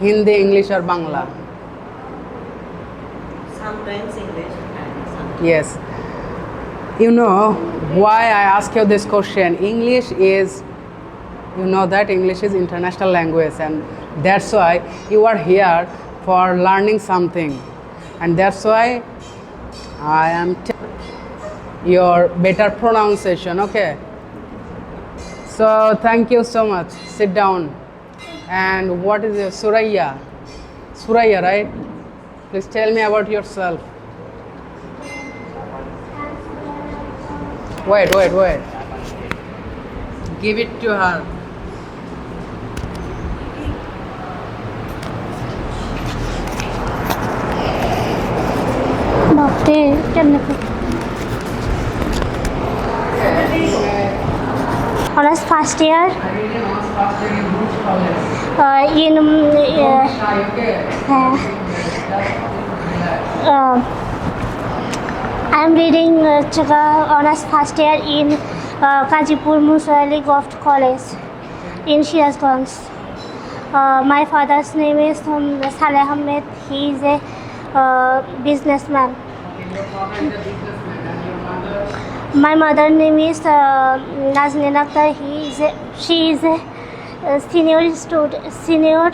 Hindi, English, or Bangla? Sometimes English and sometimes. Yes. You know why I ask you this question? English is, you know that English is international language, and that's why you are here for learning something, and that's why I am t- your better pronunciation. Okay. So thank you so much. Sit down. And what is your Suraya? Suraya, right? Please tell me about yourself. Wait, wait, wait. Give it to her. Okay, can you? Honors first year uh, in um, uh, uh, I'm reading uh, honors first year in uh, Kajipur Musa Ali Goft College in Shirazganj. Uh, my father's name is um, Saleh Ahmed. He is a uh, businessman. My mother name is uh, Nazneen Akhtar. He is a, she is a, uh senior student, senior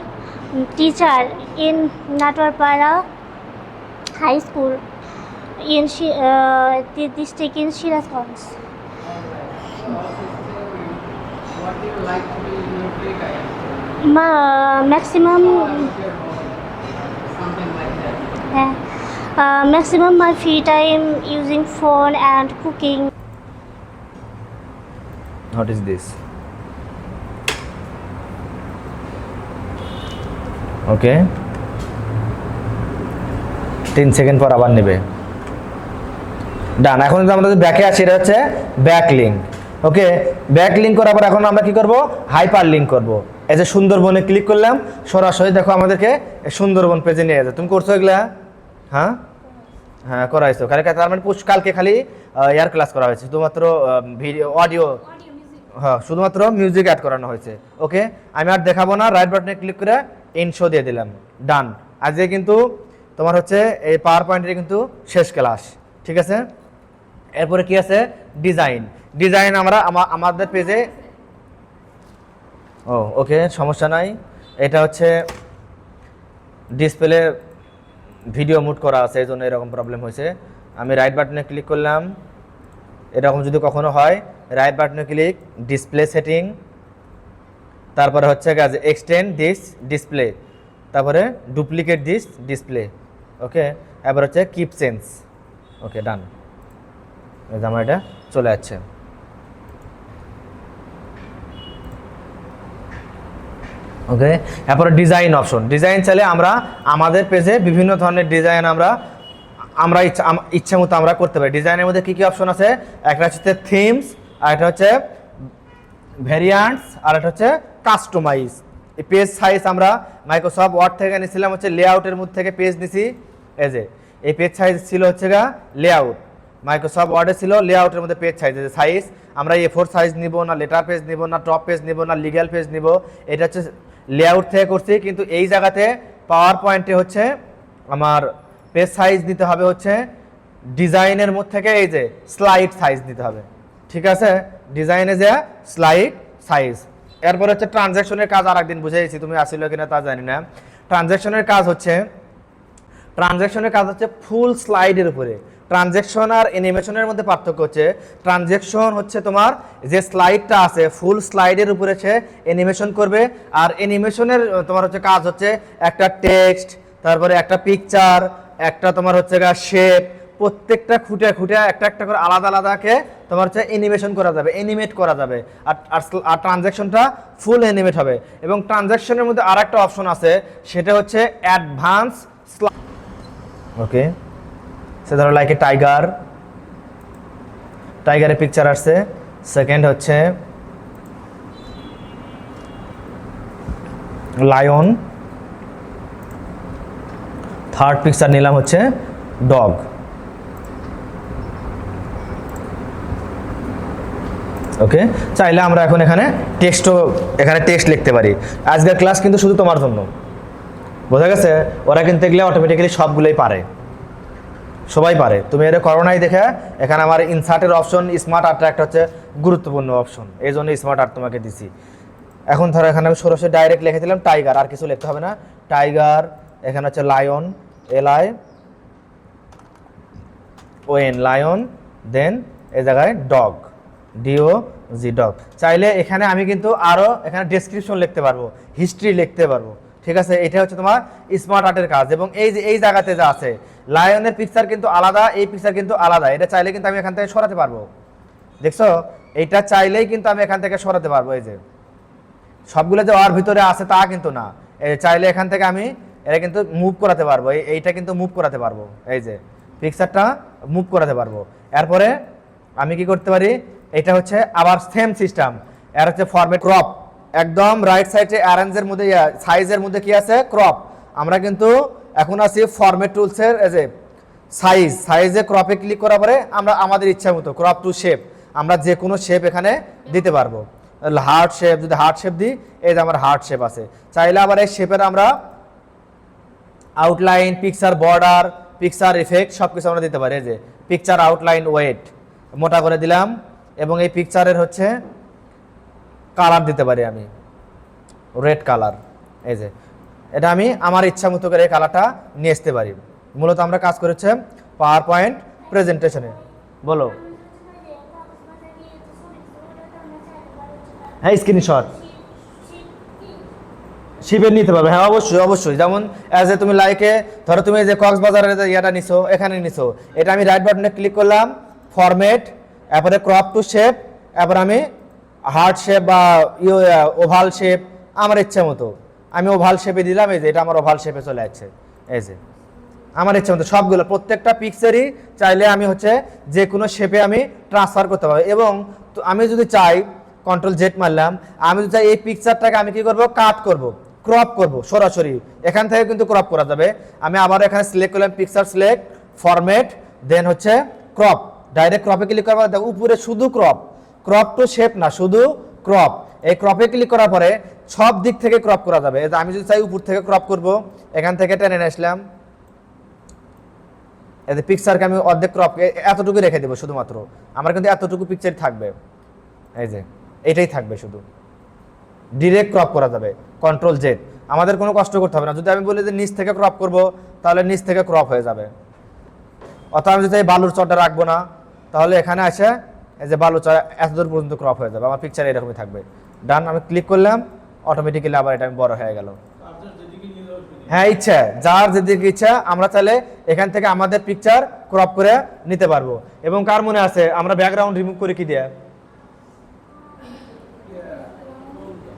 teacher in Natwarpara High School in Shi, uh, the district in Shirazganj. What do you like to do in your free time? Ma, maximum uh, maximum my free time using phone and cooking. What is this? ওকে তিন second পর আবার নেবে। ডান এখন যদি আমাদের ব্যাকে আছে এটা হচ্ছে back link okay back link করার পর এখন আমরা কি করব? হাইপার লিঙ্ক করব। এই যে সুন্দরবনে ক্লিক করলাম সরাসরি দেখো আমাদেরকে সুন্দরবন পেজে নিয়ে যাবে তুমি করছ এগুলা? হ্যাঁ? হ্যাঁ করাইছো। কালকে তার মানে কালকে খালি এয়ার ক্লাস করা হয়েছে। শুধুমাত্র ভিডিও অডিও হ্যাঁ শুধুমাত্র মিউজিক অ্যাড করানো হয়েছে। ওকে? আমি আর দেখাবো না। রাইট বাটনে ক্লিক করে ইন শো দিয়ে দিলাম। ডান আজকে কিন্তু তোমার হচ্ছে এই পাওয়ার পয়েন্টের কিন্তু শেষ ক্লাস ঠিক আছে? এরপরে কি আছে? ডিজাইন ডিজাইন আমরা আমাদের পেজে ও ওকে সমস্যা নাই। এটা হচ্ছে ডিসপ্লে ভিডিও মুড করা আছে, এই জন্য এরকম প্রবলেম হয়েছে। আমি রাইট বাটনে ক্লিক করলাম। এরকম যদি কখনো হয় রাইট বাটনে ক্লিক ডিসপ্লে সেটিং তারপরে হচ্ছে কাজ এক্সটেন্ড দিস ডিসপ্লে তারপরে ডুপ্লিকেট দিস ডিসপ্লে ওকে এবার হচ্ছে কিপ চেঞ্জ ওকে ডান আমার এটা চলে যাচ্ছে ওকে এরপরে ডিজাইন অপশন ডিজাইন চাইলে আমরা আমাদের পেজে বিভিন্ন ধরনের ডিজাইন আমরা আমরা ইচ্ছা ইচ্ছা মতো আমরা করতে পারি। ডিজাইনের মধ্যে কী কী অপশন আছে? একটা হচ্ছে থিমস আর একটা হচ্ছে ভ্যারিয়ান্টস আর একটা হচ্ছে কাস্টমাইজ এই পেজ সাইজ আমরা মাইক্রোসফট ওয়ার্ড থেকে নিয়েছিলাম, হচ্ছে লেআউটের মধ্যে থেকে পেজ নিছি। এই যে, এই পেজ সাইজ ছিল হচ্ছে গা লেআউট মাইক্রোসফট ওয়ার্ডে ছিল লেআউটের মধ্যে পেজ সাইজ আছে সাইজ আমরা এ ফোর সাইজ নিব না লেটার পেজ নিব না টপ পেজ নিব না লিগ্যাল পেজ নিব। এটা হচ্ছে লেআউট থেকে করছি, কিন্তু এই জায়গাতে পাওয়ার পয়েন্টে হচ্ছে আমার পেজ সাইজ নিতে হবে হচ্ছে ডিজাইনের মধ্যে থেকে এই যে স্লাইড সাইজ নিতে হবে। ঠিক আছে? ডিজাইনে যে স্লাইড সাইজ এরপর হচ্ছে ট্রানজ্যাকশনের কাজ আর একদিন বুঝাইছি, তুমি আসিল কিনা তা জানি না। ট্রানজ্যাকশনের কাজ হচ্ছে ট্রানজ্যাকশনের কাজ হচ্ছে ফুল স্লাইডের উপরে। ট্রানজ্যাকশন আর অ্যানিমেশনের মধ্যে পার্থক্য হচ্ছে ট্রানজ্যাকশন হচ্ছে তোমার যে স্লাইডটা আছে, ফুল স্লাইডের উপরে সে অ্যানিমেশন করবে, আর অ্যানিমেশনের তোমার হচ্ছে কাজ হচ্ছে একটা টেক্সট, তারপরে একটা পিকচার, একটা তোমার হচ্ছে শেপ, প্রত্যেকটা খুঁটে খুঁটে একটা একটা করে আলাদা আলাদাকে তোমার হচ্ছে অ্যানিমেশন করা যাবে, অ্যানিমেট করা যাবে, আর, আর- আর ট্রানজ্যাকশনটা ফুল অ্যানিমেট হবে। এবং ট্রানজ্যাকশনের মধ্যে আর একটা অপশন আছে, সেটা হচ্ছে অ্যাডভান্স ওকে সে ধরো লাইক এ টাইগার টাইগারের পিকচার আসছে। সেকেন্ড হচ্ছে লায়ন থার্ড পিকচার নিলাম হচ্ছে ডগ ওকে চাইলে আমরা এখন এখানে টেক্সটও এখানে টেক্সট লিখতে পারি। আজকের ক্লাস কিন্তু শুধু তোমার জন্য। বোঝা গেছে? ওরা কিন্তু এগুলো অটোমেটিক্যালি সবগুলোই পারে। সবাই পারে। তুমি এটা করো নাই দেখে এখানে আমার ইনসার্টের অপশন স্মার্ট আর্টটা একটা হচ্ছে গুরুত্বপূর্ণ অপশন এই জন্য স্মার্ট আর্ট তোমাকে দিছি। এখন ধরো এখানে আমি সরাসরি ডাইরেক্ট লিখে দিলাম টাইগার আর কিছু লিখতে হবে না। টাইগার এখানে হচ্ছে lion L I N lion then a জায়গায় ডগ ডিও জি ডগ চাইলে এখানে আমি কিন্তু আরও এখানে ডেসক্রিপশন লিখতে পারব হিস্ট্রি লিখতে পারব। ঠিক আছে? এটা হচ্ছে তোমার স্মার্ট আর্টের কাজ। এবং এই যে, এই জায়গাতে যা আছে লায়নের পিকচার কিন্তু আলাদা, এই পিকচার কিন্তু আলাদা। এটা চাইলে কিন্তু আমি এখান থেকে সরাতে পারব। দেখছ? এইটা চাইলেই কিন্তু আমি এখান থেকে সরাতে পারব, এই যে। সবগুলো যে ওর ভিতরে আছে তা কিন্তু না। চাইলে এখান থেকে আমি এটা কিন্তু মুভ করাতে পারব। এই- এইটা কিন্তু মুভ করাতে পারব। এই যে পিকচারটা মুভ করাতে পারব। এরপরে আমি কি করতে পারি? এটা হচ্ছে আবার সেম সিস্টেম এর হচ্ছে ফরম্যাট ক্রপ একদম রাইট সাইডে অ্যারেঞ্জের মধ্যে সাইজের মধ্যে কি আছে? ক্রপ আমরা কিন্তু এখন আছি ফরম্যাট টুলসের যে সাইজ সাইজে ক্রপে ক্লিক করার পরে আমরা আমাদের ইচ্ছা মতো ক্রপ টু শেপ আমরা যে কোনো শেপ এখানে দিতে পারব। হার্ট শেপ যদি হার্ট শেপ দিই, এই যে আমার হার্ট শেপ আছে। চাইলে আবার এই শেপের আমরা outline picture border picture effect সব কিছু আমরা দিতে পারি। এই যে পিকচার আউটলাইন ওয়েট মোটা করে দিলাম। এবং এই পিকচারের হচ্ছে কালার দিতে পারি আমি। রেড কালার এই যে, এটা আমি আমার ইচ্ছা মতো করে এই কালারটা নিয়ে আসতে পারি। মূলত আমরা কাজ করেছে পাওয়ার পয়েন্ট প্রেজেন্টেশনে বলো। হ্যাঁ স্ক্রিনশট শিপের নিতে পারবে। হ্যাঁ অবশ্যই অবশ্যই। যেমন অ্যাজ এ তুমি লাইকে ধরো তুমি যে কক্সবাজারের ইয়েটা নিছো, এখানে নিছো। এটা আমি রাইট বাটনে ক্লিক করলাম ফরম্যাট এরপরে ক্রপ টু শেপ এরপর আমি হার্ট শেপ বা ইয়ে ওভাল শেপ আমার ইচ্ছে মতো। আমি ওভাল শেপে দিলাম, এই যে এটা আমার ওভাল শেপে চলে যাচ্ছে এই যে, আমার ইচ্ছে মতো সবগুলো, প্রত্যেকটা পিকচারই চাইলে আমি হচ্ছে যে কোনো শেপে আমি ট্রান্সফার করতে পারব। এবং আমি যদি চাই কন্ট্রোল জেট মারলাম, আমি যদি চাই এই পিকচারটাকে আমি কি করব? কাট করব ক্রপ করব সরাসরি। এখান থেকে কিন্তু ক্রপ করা যাবে। আমি আবার এখানে সিলেক্ট করলাম পিকচার সিলেক্ট ফরম্যাট দেন হচ্ছে ক্রপ ডাইরেক্ট ক্রপে ক্লিক করব উপরে শুধু ক্রপ ক্রপ টু শেপ না, শুধু ক্রপ এই ক্রপে ক্লিক করার পরে সব দিক থেকে ক্রপ করা যাবে। আমি যদি চাই উপর থেকে ক্রপ করব, এখান থেকে টেনে নিয়ে আসলাম। এতে পিকচারকে আমি অর্ধেক ক্রপ এতটুকু রেখে দেবো শুধুমাত্র। আমার কিন্তু এতটুকু পিকচার থাকবে। এই যে, এটাই থাকবে শুধু। ডিরেক্ট ক্রপ করা যাবে। কন্ট্রোল জেড আমাদের কোনো কষ্ট করতে হবে না। যদি আমি বলি যে নিচ থেকে ক্রপ করব, তাহলে নিচ থেকে ক্রপ হয়ে যাবে। অথবা আমি যদি বালুর চরটা রাখব না, তাহলে এখানে আসে এই যে এত দূর পর্যন্ত ক্রপ হয়ে যাবে, আমার পিকচার এরকমই থাকবে। ডান আমি ক্লিক করলাম অটোমেটিক্যালি আবার এটা আমি বড় হয়ে গেল। হ্যাঁ ইচ্ছা, যার যেদিকে ইচ্ছা, আমরা তাহলে এখান থেকে আমাদের পিকচার ক্রপ করে নিতে পারব। এবং কার মনে আছে, আমরা ব্যাকগ্রাউন্ড রিমুভ করে কি দিয়ে?